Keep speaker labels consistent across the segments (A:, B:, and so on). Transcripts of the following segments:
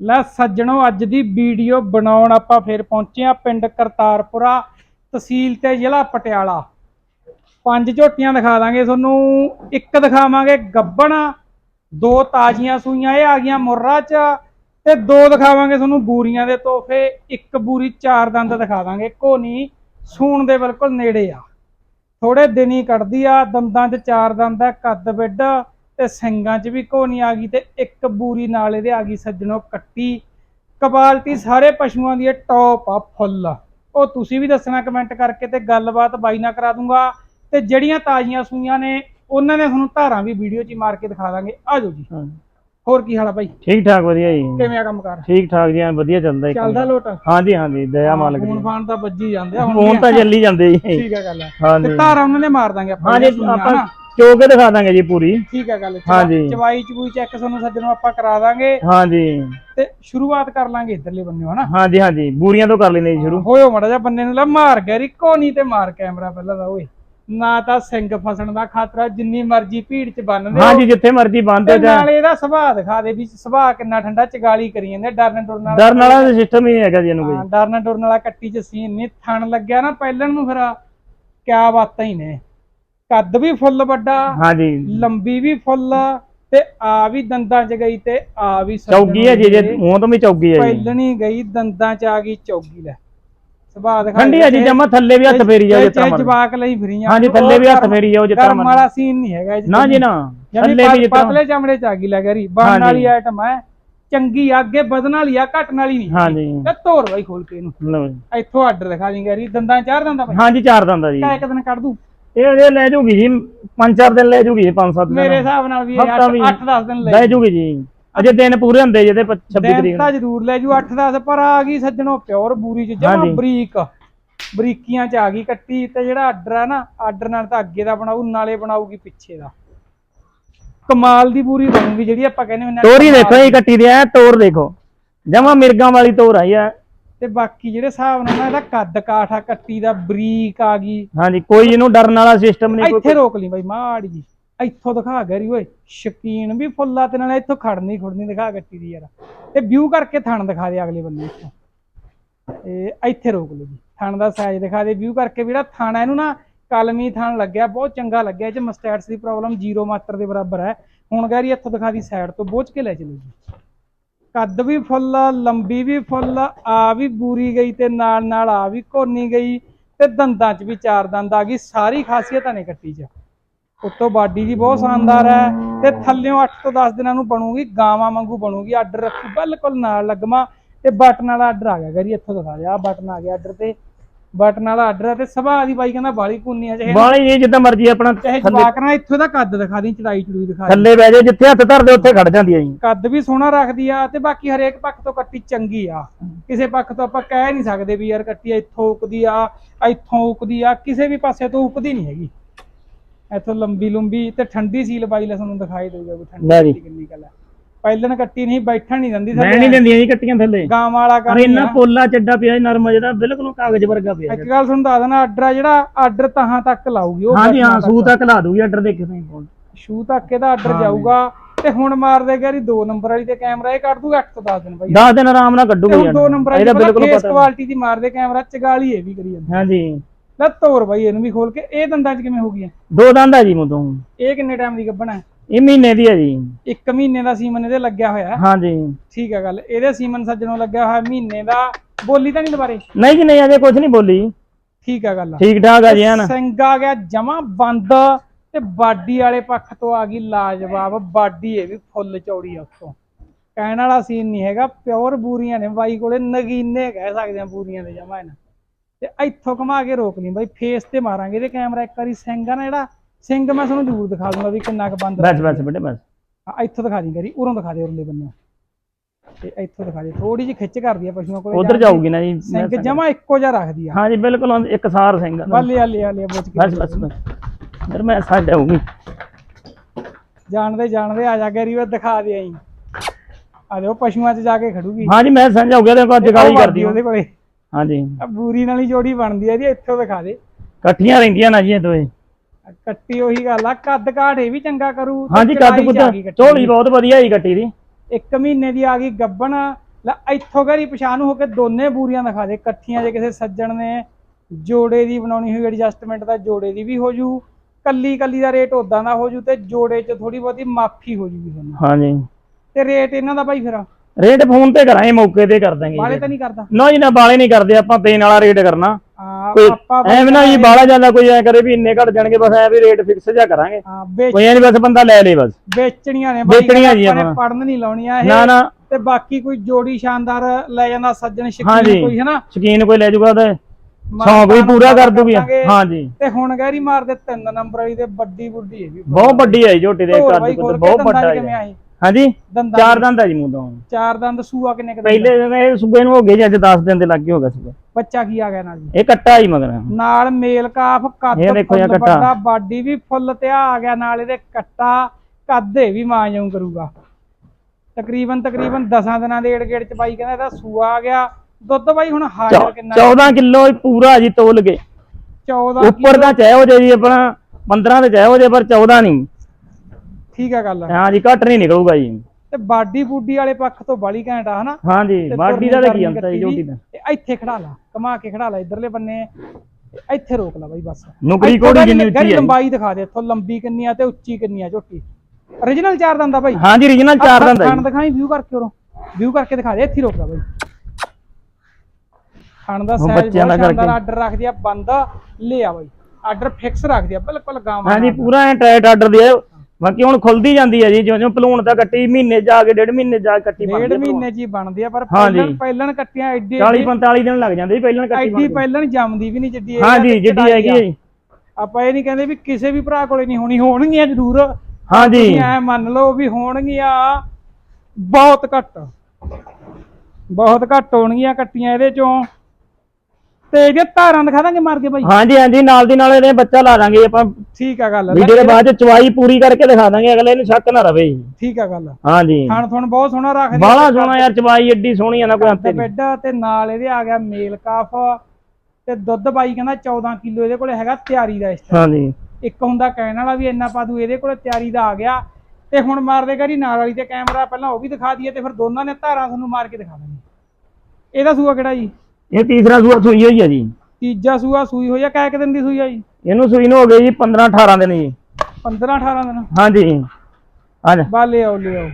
A: ਲੈ ਸੱਜਣੋ, ਅੱਜ ਦੀ ਵੀਡੀਓ ਬਣਾਉਣ ਆਪਾਂ ਫਿਰ ਪਹੁੰਚੇ ਆ ਪਿੰਡ ਕਰਤਾਰਪੁਰਾ, ਤਹਿਸੀਲ ਤੇ ਜ਼ਿਲ੍ਹਾ ਪਟਿਆਲਾ। ਪੰਜ ਝੋਟੀਆਂ ਦਿਖਾ ਦਾਂਗੇ ਤੁਹਾਨੂੰ। ਇੱਕ ਦਿਖਾਵਾਂਗੇ ਗੱਬਣ, ਦੋ ਤਾਜ਼ੀਆਂ ਸੂਈਆਂ, ਇਹ ਆ ਗਈਆਂ ਮੁਰਰਾ ਚ, ਤੇ ਦੋ ਦਿਖਾਵਾਂਗੇ ਤੁਹਾਨੂੰ ਬੂਰੀਆਂ ਦੇ ਤੋਹਫੇ। ਇੱਕ ਬੂਰੀ, ਚਾਰ ਦੰਦ ਦਿਖਾ ਦਾਂਗੇ। ਕੋਨੀ ਸੂਣ ਦੇ ਬਿਲਕੁਲ ਨੇੜੇ ਆ। ਥੋੜੇ ਦਿਨ ਹੀ ਕੱਢਦੀ ਆ, ਦੰਦਾਂ 'ਚ ਚਾਰ ਦੰਦ ਆ ਕੱਦ ਬਿੱਡ। ਤੇ ਸਿੰਗਾਂ 'ਚ ਵੀ ਕੋਨੀ ਆ ਗਈ ਤੇ ਇੱਕ ਬੂਰੀ ਨਾਲ ਇਹਦੇ ਆ ਗਈ ਸੱਜਣੋ ਕੱਟੀ। ਕਬਾਲਟੀ ਸਾਰੇ ਪਸ਼ੂਆਂ ਦੀ ਟੌਪ ਆ ਫੁੱਲ ਉਹ ਤੁਸੀਂ ਵੀ ਦੱਸਣਾ ਕਮੈਂਟ ਕਰਕੇ ਤੇ ਗੱਲਬਾਤ ਬਾਈ ਨਾਲ ਕਰਾ ਦੂੰਗਾ। ਤੇ ਜਿਹੜੀਆਂ ਤਾਜ਼ੀਆਂ ਸੂਈਆਂ ਨੇ ਉਹਨਾਂ ਨੇ ਤੁਹਾਨੂੰ ਧਾਰਾਂ ਵੀ ਵੀਡੀਓ 'ਚ ਹੀ ਮਾਰ ਕੇ ਦਿਖਾ ਦਾਂਗੇ। ਆਜੋ ਜੀ। ਹੋਰ ਕੀ ਹਾਲ ਆ ਬਾਈ?
B: ਠੀਕ ਠਾਕ ਵਧੀਆ ਜੀ।
A: ਕਿਵੇਂ ਆ ਕੰਮ ਕਰ
B: ਠੀਕ ਠਾਕ ਜੀ ਐਨ ਵਧੀਆ ਚੱਲਦਾ ਜੀ ਕੰਮ।
A: ਚੱਲਦਾ ਲੋਟ?
B: ਹਾਂਜੀ ਹਾਂਜੀ ਦਇਆ ਮਾਲਕ
A: ਫੋਨ
B: ਦੀ
A: ਫਾਨ ਤਾਂ ਵੱਜੀ ਜਾਂਦੇ ਆ
B: ਫੋਨ ਤਾਂ ਚੱਲੀ ਜਾਂਦੇ ਜੀ।
A: ਠੀਕ ਹੈ ਗੱਲ
B: ਹਾਂਜੀ
A: ਤੇ ਧਾਰਾਂ ਉਹਨਾਂ ਨੇ ਮਾਰ ਦਾਂਗੇ ਆਪਾਂ
B: ਹਾਂਜੀ
A: ਜਿਹੜੀਆਂ ਸੂਈਆਂ
B: ਆਪਾਂ
A: ਹਨਾ।
B: ਚੋ ਕੇ ਦਿਖਾ ਦਾਂਗੇ ਜੀ ਪੂਰੀ।
A: ਠੀਕ ਹੈ ਗੱਲ
B: ਹਾਂਜੀ।
A: ਚਵਾਈ ਚਬੂਈ ਚੈੱਕ ਤੁਹਾਨੂੰ ਸੱਜਣੋਂ ਆਪਾਂ ਕਰਾ ਦਾਂਗੇ।
B: ਹਾਂਜੀ।
A: ਤੇ ਸ਼ੁਰੂਆਤ ਕਰ ਲਾਂਗੇ ਇਧਰਲੇ ਬੰਨੇ ਹਨਾ?
B: ਹਾਂਜੀ ਹਾਂਜੀ। ਬੂਰੀਆਂ ਤੋਂ ਕਰ ਲੈਂਦੇ ਜੀ ਸ਼ੁਰੂ।
A: ਹੋਇਓ ਮੜਾ ਜਾ ਬੰਨੇ ਨੂੰ ਲੈ ਮਾਰ ਗਿਆ ਰਿਕੋ ਨਹੀਂ ਤੇ ਮਾਰ ਕੈਮਰਾ ਪਹਿਲਾਂ ਦਾ ਓਏ। ਨਾ ਤਾਂ ਸਿੰਘ ਫਸਣ ਦਾ ਖਤਰਾ ਜਿੰਨੀ ਮਰਜ਼ੀ ਭੀੜ ਚ ਬੰਨਦੇ ਹੋ।
B: ਹਾਂਜੀ ਜਿੱਥੇ ਮਰਜ਼ੀ ਬੰਦ
A: ਤੇ
B: ਹੋ ਜਾ
A: ਨਾਲੇ ਇਹਦਾ ਸੁਭਾਅ ਦਿਖਾ ਦੇ ਵੀ ਸੁਭਾਅ ਕਿੰਨਾ ਠੰਡਾ ਚਗਾਲੀ ਕਰੀ ਜਾਂਦੇ ਡਰਨ ਡਰਨ ਵਾਲਾ
B: ਡਰਨ ਵਾਲਾ ਸਿਸਟਮ ਹੀ ਨਹੀਂ ਹੈਗਾ ਜੀ ਇਹਨੂੰ ਕੋਈ।
A: ਹਾਂ, ਡਰਨ ਡਰਨ ਵਾਲਾ ਕੱਟੀ ਚ ਸੀਨ ਨਹੀਂ ਥਣ ਲੱਗਿਆ ਨਾ ਪਹਿਲਣ ਨੂੰ ਫਿਰ ਕਿਆ ਬਾਤਾਂ ਹੀ ਨੇ। ਕੱਦ ਵੀ ਫੁੱਲ ਵੱਡਾ
B: ਹਾਂਜੀ।
A: ਲੰਬੀ ਵੀ ਫੁੱਲ ਤੇ ਆ ਵੀ ਦੰਦਾਂ 'ਚ ਗਈ ਤੇ ਆ ਵੀ
B: ਚੌਗੀ ਹੈ ਜੀ ਜੇ ਮੂੰਹ ਤੋਂ ਵੀ ਚੌਗੀ ਹੈ ਜੀ।
A: ਪਹਿਲਣੀ ਗਈ ਦੰਦਾਂ 'ਚ ਆ ਗਈ ਚੌਗੀ ਲੈ। ਸੁਭਾਅ ਦਿਖਾ
B: ਠੰਡੀ ਹੈ ਜੀ ਜਮਾ ਥੱਲੇ ਵੀ ਹੱਥ ਫੇਰੀ ਜਾਓ ਜਿੱਤਾਂ
A: ਚਾਹੇ
B: ਮਰਜ਼ੀ
A: ਜਵਾਕ ਲਈ ਫਰੀਆਂ।
B: ਹਾਂਜੀ ਥੱਲੇ ਵੀ ਹੱਥ ਫੇਰੀ ਜਾਓ ਜਿੱਤਾਂ
A: ਗਰਮ
B: ਮਰਜ਼ੀ
A: ਵਾਲਾ ਸੀਨ ਨਹੀਂ ਹੈਗਾ 'ਚ
B: ਨਾ ਜੀ ਨਾ ਥੱਲੇ ਵੀ ਜਿੱਤਾਂ
A: ਪਤਲੇ ਚਮੜੇ 'ਚ ਆ ਗਈ ਲੈ ਗਰੀ
B: ਹਾਂਜੀ।
A: ਵਾਲੀ ਆਈਟਮ ਹੈ ਚੰਗੀ ਅੱਗੇ ਵਧਣ ਵਾਲੀ ਆ ਘਟਣ ਵਾਲੀ ਨਹੀਂ
B: ਹਾਂਜੀ।
A: ਤੇ ਤੋਰ ਬਾਈ ਖੋਲ ਕੇ ਇਹਨੂੰ।
B: ਲਓ ਜੀ।
A: ਇੱਥੋਂ ਆਰਡਰ ਦਿਖਾ ਦੀ ਗਰੀ ਦੰਦਾਂ ਚਾਰ ਦੰਦਾਂ
B: ਹਾਂਜੀ ਚਾਰ ਦੰਦਾ ਜੀ।
A: ਇੱਕ ਦਿਨ ਕੱਢ ਦੂ।
B: ਇਹ ਇਹ ਲੈ ਜੂਗੀ ਜੀ ਪੰਜ ਚਾਰ ਦਿਨ ਲੈ ਜੂਗੀ ਜੀ ਪੰਜ ਸੱਤ ਦਿਨ।
A: ਮੇਰੇ ਹਿਸਾਬ ਨਾਲ ਵੀ
B: ਹਫ਼ਤਾ ਵੀ।
A: 8-10 ਦਿਨ ਲੈ
B: ਜੂਗੀ ਜੀ। ਅਜੇ ਦਿਨ ਪੂਰੇ ਹੁੰਦੇ ਜਿਹਦੇ 26
A: ਦਿਨ
B: ਤਰੀਕ
A: ਤਾਂ ਜ਼ਰੂਰ ਲੈ ਜੂ 8-10 ਪਰ ਆ ਗਈ ਸੱਜਣੋ ਪਿਓਰ ਬੂਰੀ ਚ ਜਮਾ। ਬਰੀਕ। ਬਰੀਕੀਆਂ ਚ ਆ ਗਈ ਕੱਟੀ ਤੇ ਜਿਹੜਾ ਆਰਡਰ ਆ ਨਾ ਆਰਡਰ ਨਾਲ ਤਾਂ ਅੱਗੇ ਦਾ ਬਣਾਊ ਨਾਲੇ ਬਣਾਊਗੀ ਪਿੱਛੇ ਦਾ। ਕਮਾਲ ਦੀ ਬੂਰੀ ਬਣੂਗੀ ਜਿਹੜੀ ਆਪਾਂ ਕਹਿੰਦੇ ਹੁੰਦੇ ਆ
B: ਤੋਰੀ ਦੇਖੋ ਇਹ ਕੱਟੀ ਦੇ ਆ ਤੋਰ ਦੇਖੋ। ਜਮਾ ਮਿਰਗਾਂ ਵਾਲੀ ਤੋਰ ਆਈ ਆ।
A: ਤੇ ਬਾਕੀ ਜਿਹੜੇ ਹਿਸਾਬ ਨਾਲ ਨਾ ਇਹਦਾ ਕੱਦ ਕਾਠ ਕੱਟੀ ਦਾ ਬਰੀਕ ਆ ਗਈ।
B: ਹਾਂਜੀ ਕੋਈ ਇਹਨੂੰ ਡਰਨ ਵਾਲਾ ਸਿਸਟਮ ਨਹੀਂ
A: ਇੱਥੇ ਰੋਕ ਲਈ ਬਾਈ ਮਾੜੀ ਜੀ। ਇੱਥੋਂ ਦਿਖਾ ਗਰੀ ਓਏ ਸ਼ਕੀਨ ਵੀ ਫੁੱਲਾ ਤੇ ਨਾਲ ਇੱਥੋਂ ਖੜਨੀ ਖੁੜਨੀ ਦਿਖਾ ਕੱਟੀ ਦੀ ਯਾਰ। ਤੇ ਵਿਊ ਕਰਕੇ ਥਣ ਦਿਖਾ ਦੇ ਅਗਲੇ ਬੰਦੇ ਇੱਥੋਂ। ਇਹ ਇੱਥੇ ਰੋਕ ਲਓ ਜੀ। ਥਣ ਦਾ ਸਾਈਜ਼ ਦਿਖਾ ਦੇ ਵਿਊ ਕਰਕੇ ਵੀ ਜਿਹੜਾ ਥਣ ਇਹਨੂੰ ਨਾ ਕਲਮੀ ਥਣ ਲੱਗਿਆ ਬਹੁਤ ਚੰਗਾ ਲੱਗਿਆ। ਇਹ ਚ ਮਸਟੈਟਸ ਦੀ ਪ੍ਰੋਬਲਮ ਜ਼ੀਰੋ ਮਾਤਰ ਦੇ ਬਰਾਬਰ ਹੈ। ਹੁਣ ਗੈਰੀ ਇੱਥੋਂ ਦਿਖਾ ਦੀ ਸਾਈਡ ਤੋਂ ਬੋਝ ਕੇ ਲੈ ਚਲੋ ਜੀ। ਕੱਦ ਵੀ ਫੁੱਲ ਲੰਬੀ ਵੀ ਫੁੱਲ ਆ, ਵੀ ਬੂਰੀ ਗਈ ਤੇ ਨਾਲ ਨਾਲ ਆ ਵੀ ਕੋਨੀ ਗਈ ਤੇ ਦੰਦਾਂ 'ਚ ਵੀ ਚਾਰ ਦੰਦ ਆ ਗਈ ਸਾਰੀ ਖਾਸੀਅਤਾਂ ਨੇ ਕੱਟੀ 'ਚ। ਉੱਤੋਂ ਬਾਡੀ ਦੀ ਬਹੁਤ ਸ਼ਾਨਦਾਰ ਹੈ ਤੇ ਥੱਲਿਓਂ 8 ਤੋਂ 10 ਦਿਨਾਂ ਨੂੰ ਬਣੂਗੀ ਗਾਵਾਂ ਵਾਂਗੂ ਬਣੂਗੀ ਆਰਡਰ ਰੱਖੂ ਬਿਲਕੁਲ ਨਾਲ ਲੱਗਮਾ ਤੇ ਬਟਨ ਵਾਲਾ ਆਰਡਰ ਆ ਗਿਆ ਗਰੀ ਇੱਥੋਂ ਦਿਖਾ ਦੇ ਬਟਨ ਆ ਗਿਆ ਆਰਡਰ ਤੇ। ਬਟਨ ਵਾਲਾ ਆਰਡਰ ਹੈ ਤੇ ਸੁਭਾਅ ਦੀ ਬਾਈ ਕਹਿੰਦਾ ਬਾਲੀ ਕੁੰਨੀ ਆ ਚਾਹੇ
B: ਬਾਲੀ ਇਹ ਜਿੱਦਾਂ ਮਰਜ਼ੀ ਆਪਣਾ
A: ਚਾਹੇ
B: ਥੱਲੇ
A: ਜਵਾਕ ਨਾਲ ਇੱਥੋਂ ਦਾ ਕੱਦ ਦਿਖਾ ਦੀ ਚੜਾਈ ਚੜੂਈ ਦਿਖਾ ਦੀ
B: ਥੱਲੇ ਬਹਿ ਜਾਓ ਜਿੱਥੇ ਹੱਥ ਧਰਦੇ ਉੱਥੇ ਖੜ ਜਾਂਦੀ ਆ ਜੀ।
A: ਕੱਦ ਵੀ ਸੋਹਣਾ ਰੱਖਦੀ ਆ ਤੇ ਬਾਕੀ ਹਰੇਕ ਪੱਖ ਤੋਂ ਕੱਟੀ ਚੰਗੀ ਆ। ਕਿਸੇ ਪੱਖ ਤੋਂ ਆਪਾਂ ਕਹਿ ਨਹੀਂ ਸਕਦੇ ਵੀ ਯਾਰ ਕੱਟੀ ਇੱਥੋਂ ਉਕਦੀ ਆ ਇੱਥੋਂ ਉਕਦੀ ਆ ਕਿਸੇ ਵੀ ਪਾਸੇ ਤੋਂ ਉਕਦੀ ਨਹੀਂ ਹੈਗੀ। ਇੱਥੋਂ ਲੰਬੀ ਲੰਬੀ ਤੇ ਠੰਡੀ ਸੀਲ ਬਾਈ ਲੈ ਤੁਹਾਨੂੰ ਦਿਖਾਈ ਦੇਊਗਾ ਵੀ ਠੰਡੀ
B: ਜੀ।
A: ਕਿੰਨੀ ਗੱਲ ਹੈ ਪਹਿਲਣ ਕੱਟੀ ਨਹੀਂ ਬੈਠਣ ਨਹੀਂ ਦਿੰਦੀ
B: ਮੈਂ ਨਹੀਂ ਦਿੰਦੀਆਂ ਜੀ ਕੱਟੀਆਂ ਥੱਲੇ।
A: ਗਾਂ ਵਾਲਾ ਕੰਮ
B: ਇੰਨਾ ਪੋਲਾ ਚੱਡਾ ਪਿਆ ਨਰਮ ਜਿਹੜਾ ਬਿਲਕੁਲ ਕਾਗਜ਼ ਵਰਗਾ ਪਿਆ
A: ਇੱਕ ਗੱਲ ਤੁਹਾਨੂੰ ਦੱਸ ਦੇਣਾ ਆਰਡਰ ਆ ਜਿਹੜਾ ਆਰਡਰ ਤਹਾਂ ਤੱਕ ਲਾਊਗੀ ਉਹ
B: ਹਾਂਜੀ ਹਾਂ ਸੂ ਤੱਕ। ਲਾ ਦੂਗੀ ਆਰਡਰ ਦੇਖੇ ਤੁਸੀਂ ਫੋਨ
A: ਸ਼ੂ ਤੱਕ ਇਹਦਾ ਆਰਡਰ ਜਾਊਗਾ ਤੇ ਹੁਣ ਮਾਰਦੇ ਗੈਰੀ 2 ਨੰਬਰ ਵਾਲੀ ਤੇ ਕੈਮਰਾ ਇਹ ਕੱਢ ਦੂਗਾ 8 ਤੋਂ 10 ਦਿਨ ਬਾਈ।
B: 10 ਦਿਨ ਆਰਾਮ ਨਾਲ
A: ਤੇ
B: ਕੱਢੂਗੀ
A: ਹੁਣ 2 ਨੰਬਰ ਵਾਲੀ
B: ਇਹਦਾ
A: ਬਿਲਕੁਲ
B: ਪਤਾ।
A: ਕੁਆਲਿਟੀ ਦੀ ਮਾਰਦੇ ਕੈਮਰਾ ਚਗਾਲੀ ਇਹ ਵੀ ਕਰੀ ਜਾਂਦਾ।
B: ਹਾਂਜੀ।
A: ਲੈ ਤੋਰ ਬਾਈ ਇਹਨੂੰ ਵੀ ਖੋਲ ਕੇ ਇਹ ਦੰਦਾਂ 'ਚ ਕਿਵੇਂ ਹੋ ਗਈਆਂ?
B: ਦੋ ਦੰਦ ਆ ਜੀ ਮੁਦੋਂ
A: ਇਹ ਕਿੰਨੇ ਟਾਈਮ ਦੀ ਗੱਭਣਾ ਹੈ?
B: ਇਹ ਮਹੀਨੇ ਦੀ ਹੈ ਜੀ।
A: ਇੱਕ ਮਹੀਨੇ ਦਾ ਸੀਮਨ ਇਹਦੇ ਲੱਗਿਆ ਹੋਇਆ ਹੈ।
B: ਹਾਂਜੀ।
A: ਠੀਕ ਹੈ ਗੱਲ। ਇਹਦੇ ਸੀਮਨ ਸੱਜਣੋਂ ਲੱਗਿਆ ਹੋਇਆ ਮਹੀਨੇ ਦਾ। ਬੋਲੀ ਤਾਂ ਨਹੀਂ ਦੁਬਾਰੇ?
B: ਨਹੀਂ ਜੀ ਨਹੀਂ ਅਜੇ ਕੁਝ ਨਹੀਂ ਬੋਲੀ।
A: ਠੀਕ ਹੈ ਗੱਲ।
B: ਠੀਕ ਠਾਕ ਆ ਜੀ ਹਨ
A: ਸਿੰਘ ਆ ਗਿਆ ਜਮਾ ਬੰਦ। ਤੇ ਬਾਡੀ ਵਾਲੇ ਪੱਖ ਤੋਂ ਆ ਗਈ ਲਾਜਵਾਬ। ਬਾਡੀ ਇਹ ਵੀ ਫੁੱਲ ਚੌੜੀ ਆ ਉੱਥੋਂ ਕਹਿਣ ਵਾਲਾ ਸੀਨ ਨਹੀਂ ਹੈਗਾ। ਪਿਓਰ ਬੂਰੀਆਂ ਨੇ ਬਾਈ ਕੋਲੇ ਨਗੀਨੇ ਕਹਿ ਸਕਦੇ ਆ ਬੂਰੀਆਂ ਦੇ ਜਮਾ ਇਹਨਾਂ। ਤੇ ਇੱਥੋਂ ਘੁਮਾ ਕੇ ਰੋਕ ਲਈ ਬਾਈ ਫੇਸ ਤੇ ਮਾਰਾਂਗੇ ਇਹਦੇ ਕੈਮਰਾ ਇੱਕ ਵਾਰੀ। ਸਿੰਘ ਆ ਨਾ ਜਿਹੜਾ ਸਿੰਘ ਮੈਂ ਤੁਹਾਨੂੰ ਜ਼ਰੂਰ ਦਿਖਾ ਦੂੰਗਾ ਵੀ ਕਿੰਨਾ ਕੁ ਬੰਦ
B: ਬਸ ਬਸ ਬੇਟੇ ਬਸ।
A: ਹਾਂ, ਇੱਥੋਂ ਦਿਖਾ ਦੀ ਕਰੀ ਉਰੋਂ ਦਿਖਾ ਦੇ ਉਰਲੇ ਬੰਨੇ ਤੇ ਇੱਥੋਂ ਦਿਖਾ ਦੇ ਥੋੜੀ ਜਿਹੀ ਖਿੱਚ ਕਰਦੀ ਆ ਪਸ਼ੂਆਂ ਕੋਲੇ
B: ਉਧਰ ਜਾਊਗੀ ਨਾ ਜੀ
A: ਸਿੰਘ ਜਮਾ ਇੱਕੋ ਜਿਹਾ ਰੱਖਦੀ ਆ।
B: ਹਾਂਜੀ ਬਿਲਕੁਲ ਉਹ ਇੱਕ ਸਾਰ ਸਿੰਘ।
A: ਬੱਲੇ ਆਲੇ ਆਲੇ ਬੁੱਝ ਕੇ
B: ਬਸ ਬਸ ਬਸ। ਫਿਰ ਮੈਂ ਛੱਡ ਆਊਗੀ।
A: ਜਾਣਦੇ ਜਾਣਦੇ ਆ ਜਾ ਗੈਰੀ ਉਹ ਦਿਖਾ ਦੇ ਆਈ ਆ ਦੇ ਉਹ ਪਸ਼ੂਆਂ 'ਚ ਜਾ ਕੇ ਖੜੂਗੀ।
B: ਹਾਂਜੀ ਮੈਂ ਸਮਝ ਗਿਆ ਤੇ ਕੋ ਜਗਾਲੀ
A: ਉਹ
B: ਕਰਦੀ
A: ਉਹਦੇ ਕੋਲੇ।
B: ਹਾਂਜੀ।
A: ਆ ਬੂਰੀ ਨਾਲ ਹੀ ਜੋੜੀ ਬਣਦੀ ਆ ਇਹਦੀ ਇੱਥੋਂ ਦਿਖਾ ਦੇ।
B: ਇਕੱਠੀਆਂ ਰਹਿੰਦੀਆਂ ਨਾ ਜੀ ਇਹ ਦੋਏ
A: ਕੱਟੀ ਉਹੀ ਗੱਲ ਆ ਕੱਦ ਕਾਠ ਇਹ ਵੀ ਚੰਗਾ ਕਰੂ ਤੇ
B: ਹਾਂਜੀ ਕੱਦ
A: ਚੜਾਈ
B: ਕੁੱਦ
A: ਕੱਟੀ
B: ਝੋਲੀ ਬਹੁਤ ਵਧੀਆ ਹੀ ਕੱਟੀ ਦੀ।
A: ਇੱਕ ਮਹੀਨੇ ਦੀ ਆ ਗਈ ਗੱਬਣ ਲੈ ਇੱਥੋਂ ਗਰੀ ਪਛਾਣ ਹੋ ਕੇ ਦੋਨੇ ਬੂਰੀਆਂ ਦਿਖਾ ਦੇ ਇਕੱਠੀਆਂ ਜੇ ਕਿਸੇ ਸੱਜਣ ਨੇ ਜੋੜੇ ਦੀ ਬਣਾਉਣੀ ਹੋਈ ਐਡਜਸਟਮੈਂਟ ਦਾ ਜੋੜੇ ਦੀ ਵੀ ਹੋ ਜੂ ਕੱਲੀ ਕੱਲੀ ਦਾ ਰੇਟ ਉਦਾਂ ਦਾ ਹੋ ਜੂ ਤੇ ਜੋੜੇ 'ਚ ਥੋੜੀ ਬਹੁਤੀ ਮਾਫੀ ਹੋ ਜੂਗੀ ਤੁਹਾਨੂੰ
B: ਹਾਂਜੀ।
A: ਤੇ ਰੇਟ ਇਹਨਾਂ ਦਾ ਭਾਈ ਫਿਰ?
B: ਰੇਟ ਫੋਨ ਤੇ ਕਰਾਂਗੇ ਮੌਕੇ ਤੇ ਕਰ ਦਾਂਗੇ ਜੀ।
A: ਤਾਂ ਨਹੀਂ ਕਰਦਾ?
B: ਨਾ ਜੀ ਨਾ ਬਾਲੇ ਨਹੀਂ ਕਰਦੇ ਆਪਾਂ ਦੇਣ ਵਾਲਾ ਰੇਟ ਕਰਨਾ। ਕੋਈ
A: ਆਪਾਂ
B: ਐਵੇਂ ਨਾ ਜੀ ਬਾਲਾ ਜਾਂਦਾ ਕੋਈ ਐ ਕਰੇ ਵੀ ਇੰਨੇ ਘਟ ਜਾਣਗੇ ਬਸ ਐ ਵੀ ਰੇਟ ਫਿਕਸ ਜਿਹਾ ਕਰਾਂਗੇ। ਕੋਈ ਐ ਨਹੀਂ ਬਸ ਬੰਦਾ ਲੈ ਲੇ ਬਸ।
A: ਵੇਚਣੀਆਂ ਨੇ ਬਾਈ
B: ਵੇਚਣੀਆਂ ਜੀ
A: ਆਪਾਂ। ਪੜਨ ਨਹੀਂ ਲਾਉਣੀਆਂ ਇਹ।
B: ਨਾ ਨਾ।
A: ਤੇ ਬਾਕੀ ਕੋਈ ਜੋੜੀ ਸ਼ਾਨਦਾਰ ਲੈ ਜਾਂਦਾ ਸੱਜਣ ਸ਼ਕੀਨ। ਕੋਈ ਹੈ ਨਾ
B: ਸ਼ਕੀਨ ਕੋਈ ਲੈ ਜੂਗਾ ਤੇ ਸ਼ੌਂਕ ਵੀ ਪੂਰਾ ਕਰ ਦੂਗੀ। ਹਾਂਜੀ
A: ਤੇ ਹੁਣ ਗੈਰੀ ਮਾਰਦੇ ਤਿੰਨ ਨੰਬਰ ਵਾਲੀ ਤੇ ਵੱਡੀ ਬੁੱਢੀ ਹੈ
B: ਬਹੁਤ ਵੱਡੀ ਹੈ ਜੀ ਝੋਟੀ ਦੇ ਕੱਦ ਬਹੁਤ ਵੱਡਾ ਹੈ ਹਾਂਜੀ?
A: ਦੰਦਾਂ
B: ਚਾਰ? ਦੰਦ ਹੈ ਜੀ ਮੂੰਹ ਤੋਂ।
A: ਚਾਰ ਦੰਦ ਸੂਆ ਕਿੰਨੇ ਕਦੇ
B: ਪਹਿਲੇ ਦਿਨ ਇਹ ਸੂਬੇ ਨੂੰ ਹੋ ਗਏ ਜੀ ਅੱਜ 10 ਦਿਨ ਦੇ ਲੱਗੇ ਹੋਗਾ ਸੂਬਾ।
A: ਬੱਚਾ ਕੀ ਆ ਗਿਆ ਨਾਲ ਜੀ?
B: ਇਹ ਕੱਟਾ ਹੀ ਮਗਰ।
A: ਨਾਲ ਮੇਲ ਕਾਫ ਕੱਦ
B: ਇਹ ਦੇਖੋ ਇਹ ਕੱਟਾ।
A: ਬਾਡੀ ਵੀ ਫੁੱਲ ਤੇ ਆ ਗਿਆ ਨਾਲ ਇਹਦੇ ਕੱਟਾ ਕੱਦ ਵੀ ਮਾਂ ਜਾਉਂ ਕਰੂਗਾ। ਤਕਰੀਬਨ ਤਕਰੀਬਨ 10 ਦਿਨਾਂ ਦੇ ਏੜ ਗੇੜ ਚ ਬਾਈ ਕਹਿੰਦਾ ਇਹਦਾ ਸੂਆ ਆ ਗਿਆ। ਦੁੱਧ ਬਾਈ ਹੁਣ ਹਾਜ਼ਰ ਕਿੰਨਾ?
B: 14 ਕਿਲੋ ਪੂਰਾ ਜੀ ਤੋਲ ਕੇ।
A: 14
B: ਉੱਪਰ ਦਾ ਚਾਹੇ ਹੋ ਜੇ ਜੀ ਆਪਣਾ 15 ਤੇ ਚਾਹੇ ਹੋ ਜੇ ਪਰ 14 ਨਹੀਂ।
A: ਠੀਕ ਆ ਗੱਲ।
B: ਹਾਂ ਜੀ ਘੱਟ ਨਹੀਂ ਨਿਕਲੂਗਾ ਜੀ।
A: ਤੇ ਬਾਡੀ ਬੂਡੀ ਵਾਲੇ ਪੱਖ ਤੋਂ ਬਾਲੀ ਘੈਂਟ ਆ ਹਨਾ?
B: ਹਾਂ ਜੀ ਬਾਡੀ ਦਾ ਕੀ ਅੰਤਰ ਹੈ ਝੋਟੀ
A: ਦੀ। ਇੱਥੇ ਖੜਾ ਲਾ ਕਮਾ ਕੇ ਖੜਾ ਲਾ ਇਧਰਲੇ ਬੰਨੇ। ਇੱਥੇ ਰੋਕ ਲਾ ਬਾਈ ਬਸ।
B: ਨੁਕਰੀ ਕੋੜੀ ਜਿੰਨੀ ਉੱਚੀ ਹੈ
A: ਲੰਬਾਈ ਦਿਖਾ ਦੇ ਇੱਥੋਂ ਲੰਬੀ ਕਿੰਨੀ ਆ ਤੇ ਉੱਚੀ ਕਿੰਨੀ ਆ ਝੋਟੀ। Origignal ਚਾਰ ਦੰਦਾ ਬਾਈ।
B: ਹਾਂ ਜੀ ਰੀਜਨਲ ਚਾਰ ਦੰਦ ਹੈ
A: ਖਾਣ। ਦਿਖਾਈ ਵਿਊ ਕਰਕੇ ਉਰੋਂ। ਵਿਊ ਕਰਕੇ ਦਿਖਾ ਦੇ ਇੱਥੇ ਰੋਕ ਲਾ ਬਾਈ। ਖਾਣ ਦਾ ਸਾਈਜ਼
B: ਬੱਚਿਆਂ ਦਾ ਕਰਕੇ।
A: ਆਰਡਰ ਰੱਖਦੀ ਆ ਬੰਦ ਲੈ ਆ ਬਾਈ। ਆਰਡਰ ਫਿਕਸ ਰੱਖਦੀ ਆ ਬਿਲਕੁਲ ਗਾਵਾਂ
B: ਹਾਂ ਜੀ। ਪੂਰਾ ਐ ਟਾਈਟ ਆਰਡਰ ਦੇ ਬਾਕੀ ਹੁਣ ਖੁੱਲਦੀ ਜਾਂਦੀ ਹੈ ਜੀ ਜਿਉਂ ਜਿਉਂ ਪਲੂਣ ਤਾਂ ਕੱਟੀ ਮਹੀਨੇ ਜਾ ਕੇ ਡੇਢ ਮਹੀਨੇ ਜਾ ਕੇ ਕੱਟੀ
A: ਡੇਢ
B: ਬਣਦੀ ਹੈ
A: ਮਹੀਨੇ ਹੀ ਬਣਦੀ ਆ ਪਰ
B: ਜੀ।
A: ਪਹਿਲਾਂ ਪਹਿਲਾਂ ਕੱਟੀਆਂ ਐਡੀ
B: 40 45 ਦਿਨ ਲੱਗ ਜਾਂਦੇ ਜੀ ਪਹਿਲਾਂ ਕੱਟੀ
A: ਐਡੀ ਪਹਿਲਾਂ ਜੰਮਦੀ ਵੀ ਨਹੀਂ ਜਿੱਡੀ
B: ਹਾਂ ਜੀ ਜਿੱਡੀ ਹੈਗੀ ਜੀ।
A: ਆਪਾਂ ਇਹ ਨਹੀਂ ਕਹਿੰਦੇ ਵੀ ਕਿਸੇ ਵੀ ਭਰਾ ਕੋਲੇ ਨਹੀਂ ਹੋਣੀ ਹੋਣਗੀਆਂ ਜ਼ਰੂਰ।
B: ਹਾਂ ਜੀ
A: ਐ ਮੰਨ ਲਓ ਵੀ ਹੋਣਗੀਆਂ ਬਹੁਤ ਘੱਟ। ਬਹੁਤ ਘੱਟ ਹੋਣਗੀਆਂ ਕੱਟੀਆਂ ਇਹਦੇ ਚੋਂ। ਤੇ ਇਹਦੀਆਂ ਧਾਰਾਂ ਦਿਖਾ ਦਾਂਗੇ ਮਾਰ ਕੇ ਭਾਈ।
B: ਹਾਂ ਜੀ ਹਾਂ ਜੀ ਨਾਲ ਦੀ ਨਾਲ ਇਹਦੇ ਬੱਚਾ ਲਾ ਦਾਂਗੇ ਆਪਾਂ।
A: ਠੀਕ ਆ ਗੱਲ
B: ਵੀਡੀਓ ਦੇ ਬਾਅਦ ਚ ਚਵਾਈ ਪੂਰੀ ਕਰਕੇ ਦਿਖਾ ਦਾਂਗੇ ਅਗਲੇ ਨੂੰ ਸ਼ੱਕ ਨਾ ਰਵੇ ਜੀ।
A: ਠੀਕ ਆ ਗੱਲ
B: ਹਾਂ ਜੀ
A: ਖਾਣ ਥਣ ਬਹੁਤ ਸੋਹਣਾ ਰੱਖਦੇ
B: ਬਾਹਲਾ ਸੋਹਣਾ ਯਾਰ ਚਵਾਈ ਏਡੀ ਸੋਹਣੀ ਆ ਨਾ ਕੋਈ ਅੰਤ ਨਹੀਂ
A: ਬੈੱਡ ਤੇ ਨਾਲ ਇਹਦੇ ਆ ਗਿਆ ਮੇਲ ਕਾਫ ਤੇ ਦੁੱਧ ਬਾਈ ਕਹਿੰਦਾ 14 ਕਿਲੋ ਇਹਦੇ ਕੋਲੇ ਹੈਗਾ ਤਿਆਰੀ ਦਾ ਇਸ time।
B: ਹਾਂ ਜੀ
A: ਇੱਕ ਹੁੰਦਾ ਕਹਿਣ ਵਾਲਾ ਵੀ ਇੰਨਾ ਪਾ ਦੂ ਇਹਦੇ ਕੋਲੇ ਤਿਆਰੀ ਦਾ ਆ ਗਿਆ। ਤੇ ਹੁਣ ਮਾਰਦੇ ਕਰੀ ਨਾਲ ਵਾਲੀ ਤੇ ਕੈਮਰਾ ਪਹਿਲਾਂ ਉਹ ਵੀ ਦਿਖਾ ਦਈਏ ਤੇ ਫਿਰ ਦੋਨਾਂ ਨੇ ਧਾਰਾਂ ਤੁਹਾਨੂੰ ਮਾਰ ਕੇ ਦਿਖਾ ਦਾਂਗੇ। ਇਹਦਾ ਸੂਆ ਕਿਹੜਾ ਜੀ?
B: ਇਹ ਤੀਸਰਾ ਸੂਆ ਸੂਈ ਹੋਈ ਆ ਜੀ।
A: ਤੀਜਾ ਸੂਆ ਸੂਈ ਹੋਈ ਆ ਕੈ ਕਿ ਦਿਨ ਦੀ ਸੂਈ ਆ ਜੀ।
B: ਇਹਨੂੰ ਸੂਈ ਨੂੰ ਹੋ ਗਏ ਜੀ 15 18 ਦਿਨ ਜੀ।
A: 15 18 ਦਿਨ।
B: ਹਾਂ ਜੀ ਆ ਜਾ।
A: ਬਾ ਲਿਆਓ ਲਿਆਓ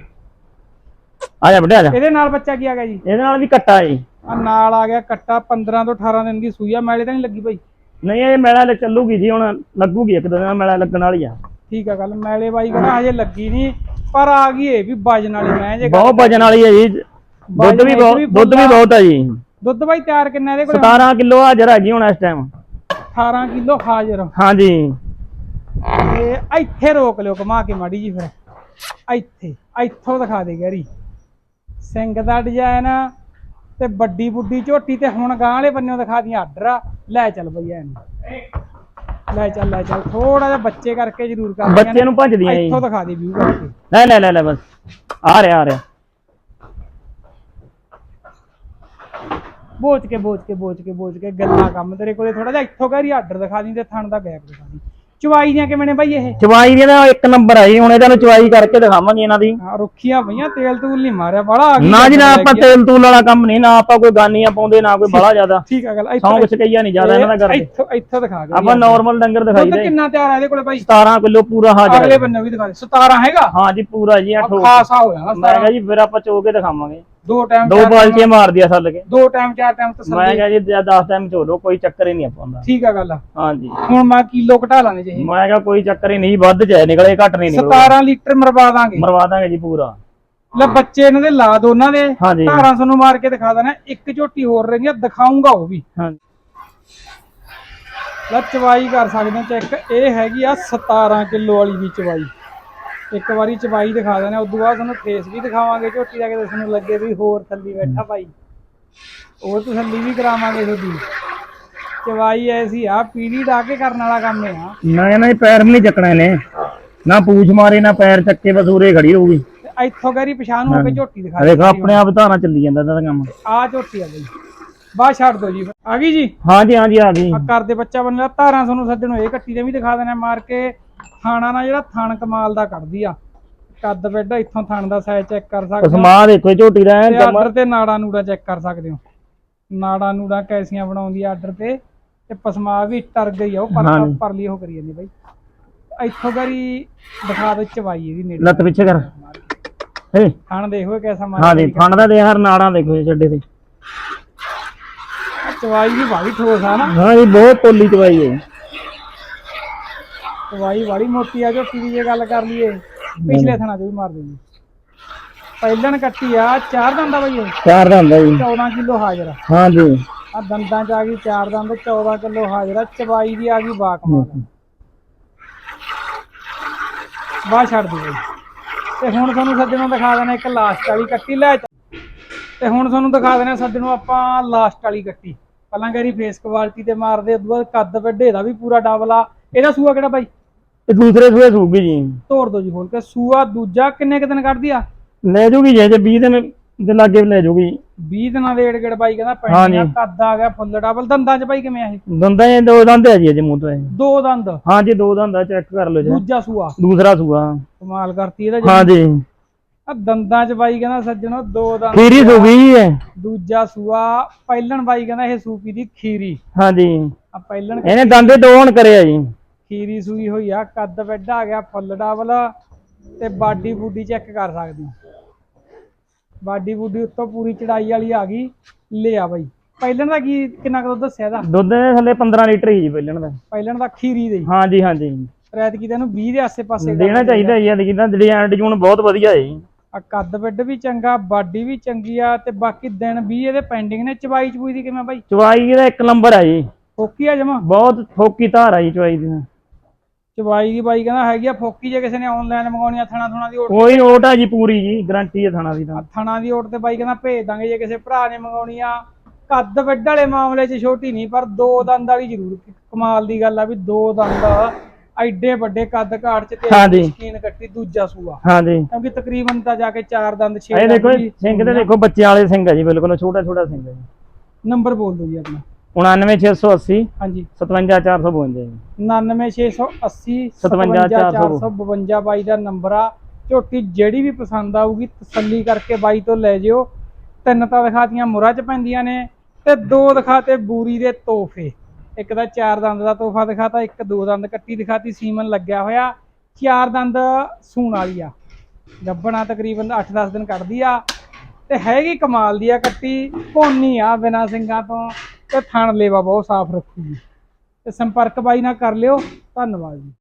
B: ਆ ਜਾ ਬੇਟਾ ਆ ਜਾ।
A: ਇਹਦੇ ਨਾਲ ਬੱਚਾ ਕੀ ਆ ਗਿਆ ਜੀ?
B: ਇਹਦੇ ਨਾਲ ਵੀ ਕੱਟਾ ਜੀ।
A: ਆ ਨਾਲ ਆ ਗਿਆ ਕੱਟਾ 15 ਤੋਂ 18 ਦਿਨ ਦੀ ਸੂਈ ਆ। ਮੈਲੇ ਤਾਂ ਨਹੀਂ ਲੱਗੀ ਭਾਈ।
B: ਨਹੀਂ ਇਹ ਮੇਲਾ ਲੈ ਚੱਲੂਗੀ ਜੀ ਹੁਣ ਲੱਗੂਗੀ ਇੱਕ ਦਿਨ ਮੇਲਾ ਲੱਗਣ ਵਾਲੀ ਆ।
A: ਠੀਕ ਆ ਗੱਲ ਮੈਲੇ ਬਾਈ ਕਹਿੰਦਾ ਹਜੇ ਲੱਗੀ ਨਹੀਂ ਪਰ ਆ ਗਈ ਇਹ ਵੀ ਵਜਨ ਵਾਲੀ ਮੈਂ ਜੇ
B: ਬਹੁਤ ਵਜਨ ਵਾਲੀ ਹੈ ਜੀ। ਦੁੱਧ ਵੀ ਬਹੁਤ ਦੁੱਧ ਵੀ ਬਹੁਤ ਹੈ ਜੀ।
A: ਦੁੱਧ ਬਾਈ ਤਿਆਰ ਕਿੰਨਾ ਇਹਦੇ ਕੋਲ?
B: 17 ਕਿਲੋ ਹਾਜ਼ਰ ਹੈਗੀ ਹੁਣ ਇਸ ਟਾਈਮ
A: 18 ਕਿਲੋ ਹਾਜ਼ਰ।
B: ਹਾਂ ਜੀ
A: ਤੇ ਇੱਥੇ ਰੋਕ ਲਿਓ ਘੁਮਾ ਕੇ ਮਾੜੀ ਜੀ ਫਿਰ। ਇੱਥੇ ਇੱਥੋਂ ਦਿਖਾ ਦੇ ਗੈਰੀ। ਸਿੰਘ ਦਾ ਡਿਜ਼ਾਈਨ ਤੇ ਵੱਡੀ ਬੁੱਢੀ ਝੋਟੀ ਤੇ ਹੁਣ ਗਾਂ ਵਾਲੇ ਬੰਨਿਓ ਦਿਖਾ ਦੀਆਂ ਆਰਡਰ। ਲੈ ਚੱਲ ਬਈ ਐਨ ਲੈ ਚੱਲ ਲੈ ਚੱਲ। ਥੋੜਾ ਜਿਹਾ ਬੱਚੇ ਕਰਕੇ ਜ਼ਰੂਰ ਕਰ
B: ਬੱਚੇ ਨੂੰ ਭੱਜਦੀਆਂ
A: ਇੱਥੋਂ ਦਿਖਾ ਦੇ ਵਿਊ ਕਰਕੇ।
B: ਲੈ ਲੈ ਲੈ ਬਸ। ਆ ਰਿਹਾ ਆ ਰਿਹਾ।
A: ਬੋਚ ਕੇ ਬੋਚ ਕੇ ਬੋਚ ਕੇ ਬੋਚ ਕੇ ਗੱਲਾਂ ਕੰਮ ਤੇਰੇ ਕੋਲੇ ਥੋੜਾ ਜਿਹਾ ਇੱਥੋਂ ਕਰੀ ਆਰਡਰ ਦਿਖਾ ਦੀ ਤੇ ਥਣ ਦਾ ਗੈਪ ਦਿਖਾ ਦੀ ਚਵਾਈ ਦੀਆਂ ਕਿਵੇਂ ਨੇ ਬਾਈ ਇਹ?
B: ਚਵਾਈ ਦੀ ਨਾ ਇੱਕ ਨੰਬਰ ਆਈ ਹੁਣ ਇਹਨਾਂ ਨੂੰ ਚਵਾਈ ਕਰਕੇ ਦਿਖਾਵਾਂਗੇ ਇਹਨਾਂ ਦੀ।
A: ਹਾਂ ਰੁੱਖੀਆਂ ਪਈਆਂ ਤੇਲ ਤੂਲ ਨਹੀਂ ਮਾਰਿਆ ਬੜਾ ਆ ਗਈ
B: ਨਾ ਜੀ ਨਾ ਆਪਾਂ। ਤੇਲ ਤੂਲ ਵਾਲਾ ਕੰਮ ਨਹੀਂ ਨਾ ਆਪਾਂ ਕੋਈ ਗਾਨੀਆਂ ਪਾਉਂਦੇ ਨਾ ਕੋਈ ਬੜਾ ਜ਼ਿਆਦਾ।
A: ਠੀਕ ਆ ਗੱਲ
B: ਸੌਂਗ ਸਕਈਆ ਨਹੀਂ ਜ਼ਿਆਦਾ ਇਹਨਾਂ ਦਾ ਕਰਦੇ
A: ਇੱਥੋਂ ਇੱਥੋਂ ਦਿਖਾ ਕੇ
B: ਆਪਾਂ ਨਾਰਮਲ ਡੰਗਰ ਦਿਖਾਈ ਦੇ।
A: ਕਿੰਨਾ ਤਿਆਰ ਆ ਇਹਦੇ ਕੋਲੇ ਬਾਈ?
B: 17 ਕਿਲੋ ਪੂਰਾ ਹਾਜ਼ਰ
A: ਅਗਲੇ ਬੰਨੇ ਵੀ ਦਿਖਾ ਦੇ। 17 ਹੈਗਾ?
B: ਹਾਂ ਜੀ ਪੂਰਾ ਜੀ ਆ
A: ਆ
B: ਠੋਕ
A: ਖਾਸਾ ਹੋ ਜਾਣਾ
B: ਮੈਂ
A: 17
B: ਕਿਹਾ ਜੀ ਫਿਰ ਆਪਾਂ ਚੋ ਕੇ ਦਿਖਾਵਾਂਗੇ।
A: ਦੋ ਟਾਈਮ
B: ਦੋ ਬਾਲਟੀਆਂ ਮਾਰ ਦਿਆ ਸੱਲ ਕੇ।
A: ਦੋ ਟਾਈਮ ਚਾਰ ਟਾਈਮ
B: ਮੈਂ
A: ਤਸੱਲੀ
B: ਕਿਹਾ ਜੀ 10 ਟਾਈਮ ਚੋਲੋ ਕੋਈ ਚੱਕਰ ਹੀ ਨਹੀਂ ਆਪਾਂ ਦਾ।
A: ਠੀਕ ਆ ਗੱਲ
B: ਜੀ
A: ਹੁਣ ਮੈਂ ਕਿਲੋ ਘਟਾ ਲਾਂਗੇ ਜੀ
B: ਮੈਂ ਕਿਹਾ ਕੋਈ ਚੱਕਰ ਹੀ ਨਹੀਂ ਵੱਧ ਜਾਏ ਨਿਕਲੇ ਘੱਟ ਨਹੀਂ ਨਿਕਲੇ
A: 17 ਲੀਟਰ ਮਰਵਾ ਦਾਂਗੇ।
B: ਮਰਵਾ ਦਾਂਗੇ ਜੀ ਪੂਰਾ।
A: ਲੈ ਬੱਚੇ ਇਹਨਾਂ ਦੇ ਲਾ ਦੋਨਾਂ ਦੇ।
B: ਹਾਂ ਜੀ
A: ਧਾਰਾਂ ਤੁਹਾਨੂੰ ਮਾਰ ਕੇ ਦਿਖਾ ਦੇਣਾ ਇੱਕ ਝੋਟੀ ਹੋਰ ਰਹਿੰਦੀ ਆ ਦਿਖਾਉਂਗਾ ਉਹ ਵੀ।
B: ਹਾਂ
A: ਲੈ ਚਵਾਈ ਕਰ ਸਕਦੇ ਚੈੱਕ। ਇਹ ਹੈਗੀ ਆ 17 ਕਿਲੋ ਵਾਲੀ ਵੀ ਚਵਾਈ। ਇੱਕ ਵਾਰੀ ਚਵਾਈ ਦਿਖਾ ਦੇਣਾ ਉਦੋਂ ਬਾਅਦ ਤੁਹਾਨੂੰ ਫੇਸ ਵੀ ਦਿਖਾਵਾਂਗੇ ਝੋਟੀ ਦਾ ਕਿ ਤੁਹਾਨੂੰ ਲੱਗੇ ਵੀ ਹੋਰ ਥੱਲੀ ਬੈਠਾ ਭਾਈ। ਉਹ ਤਸੱਲੀ ਵੀ ਕਰਾਵਾਂਗੇ ਤੁਹਾਡੀ ਚਵਾਈ ਐਸੀ ਆ ਪੀੜੀ ਡਾ ਕੇ ਕਰਨ ਵਾਲਾ ਕੰਮ ਹੈ ਆ।
B: ਨਾ ਨਾ ਪੈਰ ਵੀ ਨਹੀਂ ਚੱਕਣਾ ਇਹਨੇ ਨਾ ਪੂਛ ਮਾਰੇ ਨਾ ਪੈਰ ਚੱਕੇ ਬਸ ਉਰੇ ਖੜੀ ਰਹੂਗੀ
A: ਇੱਥੋਂ ਗਰੀ ਪਛਾਣ ਹੋ ਕੇ ਝੋਟੀ ਦਿਖਾ
B: ਦੇਖ ਆਪਣੇ ਆਪ ਧਾਰਾਂ ਚੱਲੀ ਜਾਂਦਾ ਇਹਦਾ ਕੰਮ।
A: ਆ ਝੋਟੀ ਆ ਬਈ ਬਾਹਰ ਛੱਡ ਦੋ ਜੀ। ਆ ਗਈ ਜੀ?
B: ਹਾਂ ਜੀ ਹਾਂ ਜੀ ਆ ਗਈ।
A: ਆ ਕਰਦੇ ਬੱਚਾ ਬੰਨਿਆ ਧਾਰਾਂ ਤੁਹਾਨੂੰ ਸੱਜਣੋ ਇਹ ਕੱਟੀ ਦੇ ਵੀ ਦਿਖਾ ਦੇਣਾ ਮਾਰ ਕੇ। ਥਾਣਾ ਨਾ ਜਿਹੜਾ ਥਣ ਕਮਾਲ ਦਾ ਕੱਢਦੀ ਆ। ਕੱਦ ਬੈੱਡ ਇੱਥੋਂ ਥਣ ਦਾ ਸਾਈਜ਼ ਚੈੱਕ ਕਰ ਸਕਦੇ ਹੋ
B: ਸਮਾ ਦੇਖੋ ਝੋਟੀ ਦਾ ਐਨ
A: ਤੇ
B: ਜਮਾ।
A: ਆਰਡਰ ਤੇ ਨਾੜਾ ਨੂੜਾ ਚੈੱਕ ਕਰ ਸਕਦੇ ਹੋ। ਨਾੜਾ ਨੂੜਾ ਕੈਸੀਆਂ ਬਣਾਉਂਦੀ ਆ ਆਰਡਰ ਤੇ ਤੇ ਪਸਮਾ ਵੀ ਟਰ ਗਈ ਆ ਉਹ ਪਰ
B: ਹਾਂਜੀ।
A: ਪਰਲੀ ਉਹ ਕਰੀ ਜਾਂਦੀ ਬਾਈ। ਇੱਥੋਂ ਕਰੀ ਦਿਖਾ ਦੋ ਚਵਾਈ ਇਹਦੀ ਨੇੜੇ।
B: ਲੱਤ ਪਿੱਛੇ ਕਰ। ਏ
A: ਥਣ ਦੇਖੋ ਇਹ ਕੈਸਾ ਮਾਰ
B: ਹਾਂਜੀ ਫੰਡ ਦਾ ਦੇ ਹਰ ਨਾੜਾਂ ਦੇਖੋ ਜੀ ਛੱਡੇ ਤੇ।
A: ਚਵਾਈ ਵੀ ਬਾੜੀ ਠੋਸ ਆ ਨਾ।
B: ਹਾਂ ਜੀ ਬਹੁਤ ਪੋਲੀ ਚਵਾਈ ਹੈ।
A: ਚਵਾਈ ਬਾੜੀ ਮੋਟੀ ਆ ਜੋ ਪੀਰੀ ਜੇ ਗੱਲ ਕਰ ਲਈਏ ਪਿਛਲੇ ਥਣਾ ਚ ਵੀ ਮਾਰ ਦੇਗੀ ਪਹਿਲਣ ਕੱਟੀ ਆ ਚਾਰ ਦੰਦਾ ਬਾਈ
B: ਚਾਰ ਦਾ ਹੁੰਦਾ ਜੀ।
A: 14 ਕਿਲੋ ਹਾਜ਼ਰ
B: ਹਾਂਜੀ।
A: ਆ ਦੰਦਾਂ ਚ ਆ ਗਈ ਚਾਰ ਦੰਦ 14 ਕਿਲੋ ਹਾਜ਼ਰ ਆ ਚਵਾਈ ਦੀ ਆ ਗਈ ਬਾਕਮਾਲ ਬਾਹਰ ਛੱਡ ਦਿਓ ਬਾਈ। ਤੇ ਹੁਣ ਤੁਹਾਨੂੰ ਸੱਜਣੋਂ ਦਿਖਾ ਦੇਣਾ ਇੱਕ ਲਾਸਟ ਵਾਲੀ ਕੱਟੀ ਲੈ ਤੇ ਹੁਣ ਤੁਹਾਨੂੰ ਦਿਖਾ ਦੇਣਾ ਸੱਜਣੋਂ ਆਪਾਂ ਲਾਸਟ ਵਾਲੀ ਕੱਟੀ। ਪਹਿਲਾਂ ਕਰੀ ਫੇਸ ਕੁਆਲਿਟੀ ਤੇ ਮਾਰਦੇ ਉਦੋਂ ਬਾਅਦ ਕੱਦ ਵੱਡੇ ਦਾ ਵੀ ਪੂਰਾ ਡਬਲ ਆ। ਇਹਦਾ ਸੂਆ ਕਿਹੜਾ ਬਾਈ?
B: ਇਹ ਦੂਸਰੇ ਸੂਏ ਸੂਗੀ ਜੀ।
A: ਤੋੜ ਦੋ ਜੀ ਖੋਲ ਕੇ ਸੂਆ ਦੂਜਾ ਕਿੰਨੇ ਕੁ ਦਿਨ ਕੱਢਦੀ ਆ?
B: ਲੈ ਜੂਗੀ ਜੇ ਜੇ 20 ਦਿਨ ਦੇ ਲਾਗੇ ਲੈ ਜੂਗੀ।
A: 20 ਦਿਨਾਂ ਦੇ ਏੜ ਗੇੜ ਬਾਈ ਕਹਿੰਦਾ। ਪੈਣੀ ਕੱਦ ਆ ਗਿਆ ਫੁੱਲ ਡਬਲ ਦੰਦਾਂ ਚ ਬਾਈ ਕਿਵੇਂ ਆ ਇਹ?
B: ਦੰਦਾਂ ਇਹ ਦੋ ਦੰਦ ਹੈ ਜੀ ਅਜੇ ਮੂੰਹ ਤੋਂ ਇਹ।
A: ਦੋ ਦੰਦ।
B: ਹਾਂਜੀ ਦੋ ਦੰਦ ਚੈੱਕ ਕਰ ਲਓ ਜੀ।
A: ਦੂਜਾ ਸੂਆ।
B: ਦੂਸਰਾ ਸੂਆ।
A: ਕਮਾਲ ਕਰਤੀ ਇਹਦਾ ਜੀ।
B: ਹਾਂਜੀ
A: ਆ ਦੰਦਾਂ ਚ ਬਾਈ ਕਹਿੰਦਾ ਸੱਜਣੋ ਦੋ ਦੰਦ
B: ਖੀਰੀ ਸੂਗੀ ਜੀ ਇਹ।
A: ਦੂਜਾ ਸੂਆ। ਪਹਿਲਣ ਬਾਈ ਕਹਿੰਦਾ ਇਹ ਸੂਪੀ ਦੀ ਖੀਰੀ।
B: ਹਾਂਜੀ
A: ਆ ਪਹਿਲਣ
B: ਇਹਨੇ ਦੰਦੇ ਦੋ ਹੁਣ ਕਰਿਆ ਜੀ।
A: ਖੀਰੀ ਸੂਈ ਹੋਈ ਆ ਕੱਦ ਵੱਡਾ ਆ ਗਿਆ ਫੁੱਲ ਡਬਲ ਤੇ ਬਾਡੀ ਬੂਡੀ ਚੈੱਕ ਕਰ ਸਕਦੇ ਹੋ। ਬਾਡੀ ਬੂਡੀ ਉੱਤੋਂ ਪੂਰੀ ਚੜਾਈ ਵਾਲੀ ਆ ਗਈ ਲਿਆ ਬਾਈ। ਪਹਿਲਣ ਦਾ ਕੀ ਕਿੰਨਾ ਕੁ ਦੁੱਧ ਦੱਸਿਆ ਇਹਦਾ?
B: ਦੁੱਧ ਦੇ ਥੱਲੇ 15 ਲੀਟਰ ਹੀ ਜੀ ਪਹਿਲਣ ਦਾ।
A: ਪਹਿਲਣ ਦਾ ਖੀਰੀ ਦੇ।
B: ਹਾਂਜੀ ਹਾਂਜੀ
A: ਰੈਤ ਕੀ ਤੈਨੂੰ 20 ਦੇ ਆਸੇ-ਪਾਸੇ
B: ਦੇਣਾ ਚਾਹੀਦਾ ਜੀ ਤਾਂ ਜਿਹੜੀ ਐਂਡ ਜੂਨ ਬਹੁਤ ਵਧੀਆ ਹੈ
A: ਆ ਕੱਦ ਵੱਡ ਵੀ ਚੰਗਾ ਬਾਡੀ ਵੀ ਚੰਗੀ ਆ ਤੇ ਬਾਕੀ ਦਿਨ 20 ਇਹਦੇ ਪੈਂਡਿੰਗ ਨੇ। ਚਵਾਈ ਚਬੂਈ ਦੀ ਕਿਵੇਂ ਬਾਈ?
B: ਚਵਾਈ ਦਾ ਇੱਕ ਨੰਬਰ ਹੈ ਜੀ।
A: ਫੋਕੀ ਆ ਜਮਾ?
B: ਬਹੁਤ ਫੋਕੀ ਧਾਰ ਆ ਜੀ ਚਵਾਈ ਦੀ।
A: ਚਵਾਈ ਦੀ ਬਾਈ ਕਹਿੰਦਾ ਹੈਗੀ ਆ ਫੋਕੀ ਜੇ ਕਿਸੇ ਨੇ ਆਨਲਾਈਨ ਮੰਗਾਉਣੀ ਆ ਥਣਾ ਥਣਾ ਦੀ ਓਟ
B: ਕੋਈ ਓਟ ਆ ਜੀ ਪੂਰੀ ਜੀ ਗਾਰੰਟੀ ਹੈ ਥਾਣਾ ਦੀ ਤਾਂ।
A: ਥਣਾ ਦੀ ਓਟ ਤੇ ਬਾਈ ਕਹਿੰਦਾ ਭੇਜ ਦਾਂਗੇ ਜੇ ਕਿਸੇ ਭਰਾ ਨੇ ਮੰਗਾਉਣੀ ਆ। ਕੱਦ ਵੱਡ ਵਾਲੇ ਮਾਮਲੇ 'ਚ ਛੋਟੀ ਨਹੀਂ ਪਰ ਦੋ ਦੰਦ ਵਾਲੀ ਜ਼ਰੂਰ। ਕਮਾਲ ਦੀ ਗੱਲ ਆ ਵੀ ਦੋ ਦੰਦ ਐਡੇ ਵੱਡੇ ਕੱਦ ਘਾਟ 'ਚ ਤੇ। ਸ਼ਕੀਨ ਕੱਟੀ ਦੂਜਾ ਸੂਆ।
B: ਹਾਂਜੀ
A: ਕਿਉਂਕਿ ਤਕਰੀਬਨ ਤਾਂ ਜਾ ਕੇ ਚਾਰ ਦੰਦ ਛੇ
B: ਇਹ ਦੇਖੋ ਸਿੰਘ ਤੇ ਦੇਖੋ ਬੱਚਿਆਂ ਵਾਲੇ ਸਿੰਘ ਆ ਜੀ ਬਿਲਕੁਲ ਛੋਟਾ ਛੋਟਾ ਸਿੰਘ ਹੈ ਜੀ।
A: ਨੰਬਰ ਬੋਲ ਦਿਓ ਜੀ ਆਪਣਾ।
B: 99680
A: ਹਾਂਜੀ।
B: 57452 ਜੀ।
A: 99680
B: 57
A: 57452 ਬਾਈ ਦਾ ਨੰਬਰ ਆ। ਝੋਟੀ ਜਿਹੜੀ ਵੀ ਪਸੰਦ ਆਊਗੀ ਤਸੱਲੀ ਕਰਕੇ ਬਾਈ ਤੋਂ ਲੈ ਜਿਓ। ਤਿੰਨ ਤਾਂ ਦਿਖਾਤੀਆਂ ਮੁਰਾ ਚ ਪੈਂਦੀਆਂ ਨੇ ਤੇ ਦੋ ਦਿਖਾਤੇ ਬੂਰੀ ਦੇ ਤੋਹਫੇ। ਇੱਕ ਦਾ ਚਾਰ ਦੰਦ ਦਾ ਤੋਹਫਾ ਦਿਖਾਤਾ ਇੱਕ ਦੋ ਦੰਦ ਕੱਟੀ ਦਿਖਾਤੀ ਸੀਮਨ ਲੱਗਿਆ ਹੋਇਆ। ਚਾਰ ਦੰਦ ਸੂਣ ਵਾਲੀ ਆ। ਗੱਬਣਾ ਤਕਰੀਬਨ 8-10 ਦਿਨ ਕੱਢਦੀ ਆ। ਤੇ ਹੈਗੀ ਕਮਾਲ ਦੀ ਆ ਕੱਟੀ। ਭੋਨੀ ਆ ਬਿਨਾ ਸਿੰਘਾਂ ਤੋਂ। ਤੇ ਥਣ ਲੇਵਾ ਬਹੁਤ ਸਾਫ਼ ਰੱਖੂਗੀ। ਤੇ ਸੰਪਰਕ ਬਾਈ ਨਾਲ ਕਰ ਲਿਓ। ਧੰਨਵਾਦ ਜੀ।